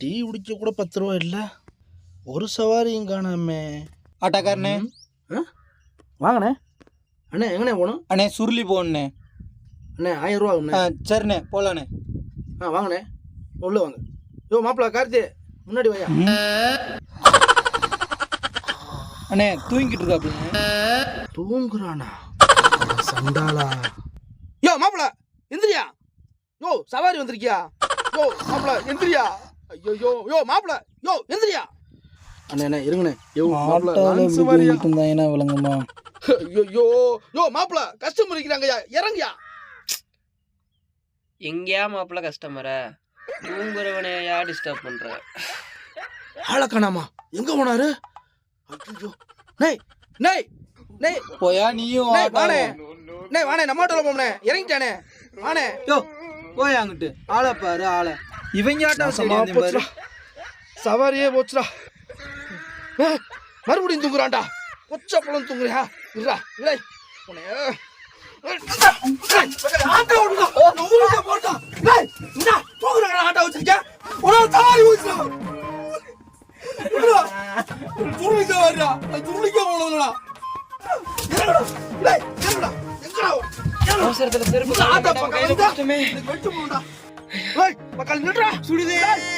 Tea குடிக்க கூட பத்து ரூபா இல்லை. ஒரு சவாரியும் காணாமே. ஆட்டாக்காரனே வாங்கண்ணே. அண்ணே எங்கண்ணே போகணும்? அண்ணே சுருளி போகணுண்ணே. அண்ணே ஆயிரம் ரூபா ஆகும்ண்ணே. ஆ சரிண்ணே போகலாண்ணே ஆ வாங்கண்ணே. உள்ள வாங்க. யோ மாப்பிள கார்த்தி முன்னாடி வையா. அண்ணே தூங்கிட்டு இருக்காப்புலண்ணே தூங்குறானா? சண்டாளா. யோ மாப்பிள எந்திரியா. யோ சவாரி வந்திருக்கியா? யோ மாப்பிள எந்திரியா. ஐயோ யோ யோ மாப்பிள யோ எந்திரியா? அண்ணே அண்ணே இருங்கண்ணே. யோ மாப்பிள நான் சவாரியா இருந்தா விளங்குமா? ஐயோ யோ யோ மாப்பிள கஸ்டமர் இருக்கிறாங்கய்யா இறங்கியா எங்கேயா மாப்பிள்ள கஸ்டமரை தூங்குறவனையா டிஸ்டர்ப் பண்ற. ஆளை காணாமா எங்க போனாரு? ஐயோ நேய் நேய் நேய். போயா நீயும் நேய் வாணே. நேய் வாணே நம்ம ஆட்டோல போம்னே இறங்கிட்டானே. வாணே. யோ போயா அங்கிட்டு. ஆளை பாரு ஆளை. இவங்க போச்சுடா. சவாரியே போச்சுடா. மறுபடியும் தூங்குறான்டா. கொச்ச பழம் தூங்குறியா இருடா இல்லை ஆட்டோ ஓடுடா ஊருக்கே போட்டா டேய் இந்தா தூங்குறாடா ஆட்டோ வச்சிருக்க சவாரி துருளிக்க வரடா துருளிக்க எங்கடா? அவசரத்துல செருப்பு ஆட்டோ பக்கம். வெட்டு போடா Woi, bakal nyerah. Sulit deh.